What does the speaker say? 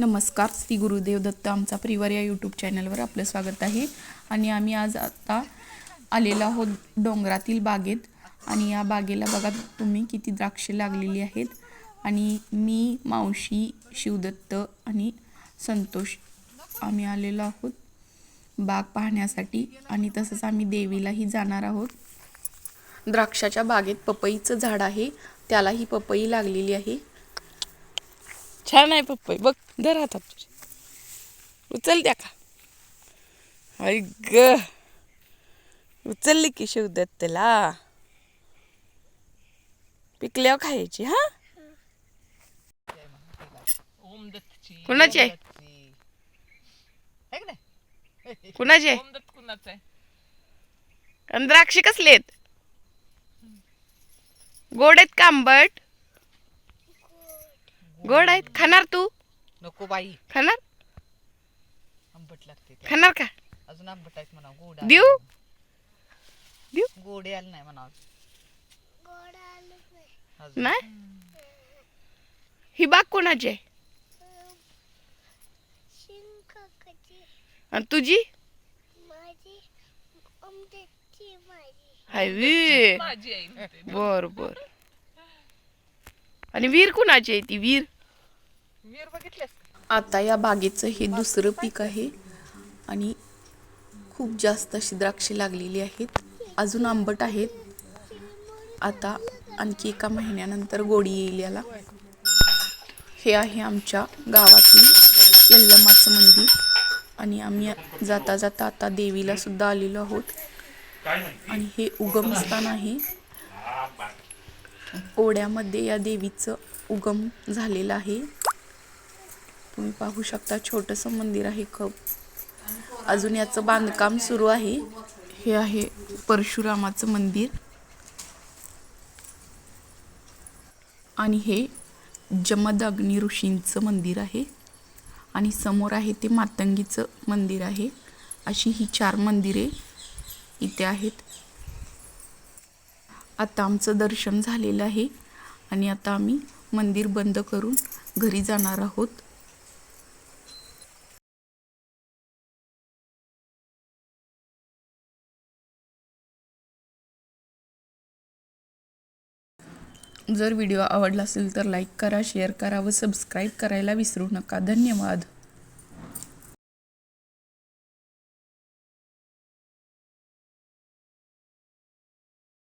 नमस्कार श्री गुरुदेव दत्त आमचा परिवार या यूट्यूब चॅनलवर आपलं स्वागत आहे. आणि आम्ही आज आता आलेलो आहोत डोंगरातील बागेत. आणि या बागेला बघा तुम्ही किती द्राक्षे लागलेली आहेत. आणि मी मावशी शिवदत्त आणि संतोष आम्ही आलेलो आहोत बाग पाहण्यासाठी. आणि तसंच आम्ही देवीलाही जाणार आहोत. द्राक्षाच्या बागेत पपईचं झाड आहे. त्यालाही पपई लागलेली आहे. छान आहे पपई बघ धर हातात तुझ्या उचल त्या का? आई ग. उचलली की शिवदत्तला पिकल्यावर खायची हा? ओम दत्तची. कुणाची आहे? कुणाचे ओम दत्त कुणाचं आहे? आणि द्राक्षे कसले आहेत? गोड आहेत का आंबट? गोड आहेत. खाणार तू? नको बाई. खाणार? आंबट लागते ते. खाणार का? अजून आंबट आहेत म्हणा गोड देऊ. देऊ. गोड आलं नाही. म्हणा अजून. नाही? ही बाग कोणाची आहे? आणि तुझी? माझी. आमच्याची माझी. हाय माझी आई म्हणते. बर बर. आणि वीर कुणाची आहे ती? वीर वीर बघितलेस आता या बागेचं हे दुसरं पीक आहे आणि खूप जास्त अशी द्राक्षे लागलेली आहेत. अजून आंबट आहेत. आता आणखी एका महिन्यानंतर गोडी येईल याला. हे आहे आमच्या गावातील यल्लमाचं मंदिर. आणि आम्ही जाता जाता आता देवीला सुद्धा आलेलो आहोत. आणि हे उगमस्थान आहे. ओढ्यामध्ये या देवीचं उगम झालेलं आहे. तुम्ही पाहू शकता छोटंसं मंदिर आहे खूप. अजून याचं बांधकाम सुरू आहे. हे आहे परशुरामाचं मंदिर. आणि हे जमद अग्नी ऋषींचं मंदिर आहे. आणि समोर आहे ते मातंगीचं मंदिर आहे. अशी ही चार मंदिरे इथे आहेत. आता आमचं दर्शन झालेलं आहे आणि आता आम्ही मंदिर बंद करून घरी जाणार आहोत. जर व्हिडिओ आवडला असेल तर लाईक करा शेअर करा व सबस्क्राईब करायला विसरू नका. धन्यवाद.